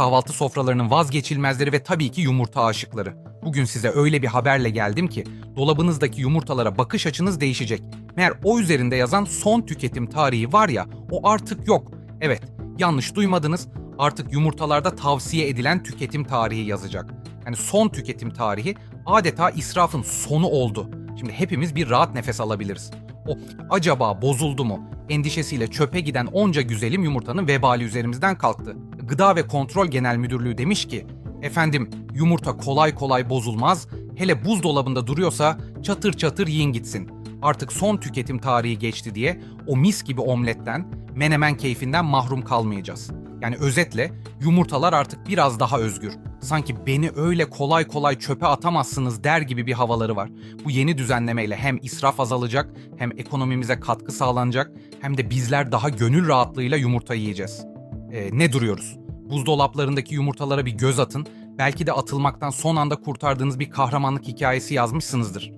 kahvaltı sofralarının vazgeçilmezleri ve tabii ki yumurta aşıkları. Bugün size öyle bir haberle geldim ki dolabınızdaki yumurtalara bakış açınız değişecek. Meğer o üzerinde yazan son tüketim tarihi var ya o artık yok. Evet yanlış duymadınız artık yumurtalarda tavsiye edilen tüketim tarihi yazacak. Yani son tüketim tarihi adeta israfın sonu oldu. Şimdi hepimiz bir rahat nefes alabiliriz. O acaba bozuldu mu? Endişesiyle çöpe giden onca güzelim yumurtanın vebali üzerimizden kalktı. Gıda ve Kontrol Genel Müdürlüğü demiş ki, efendim yumurta kolay kolay bozulmaz, hele buzdolabında duruyorsa çatır çatır yiyin gitsin. Artık son tüketim tarihi geçti diye o mis gibi omletten, menemen keyfinden mahrum kalmayacağız. Yani özetle yumurtalar artık biraz daha özgür. Sanki beni öyle kolay kolay çöpe atamazsınız der gibi bir havaları var. Bu yeni düzenlemeyle hem israf azalacak, hem ekonomimize katkı sağlanacak, hem de bizler daha gönül rahatlığıyla yumurta yiyeceğiz. Ee, ne duruyoruz? Buzdolaplarındaki yumurtalara bir göz atın. Belki de atılmaktan son anda kurtardığınız bir kahramanlık hikayesi yazmışsınızdır.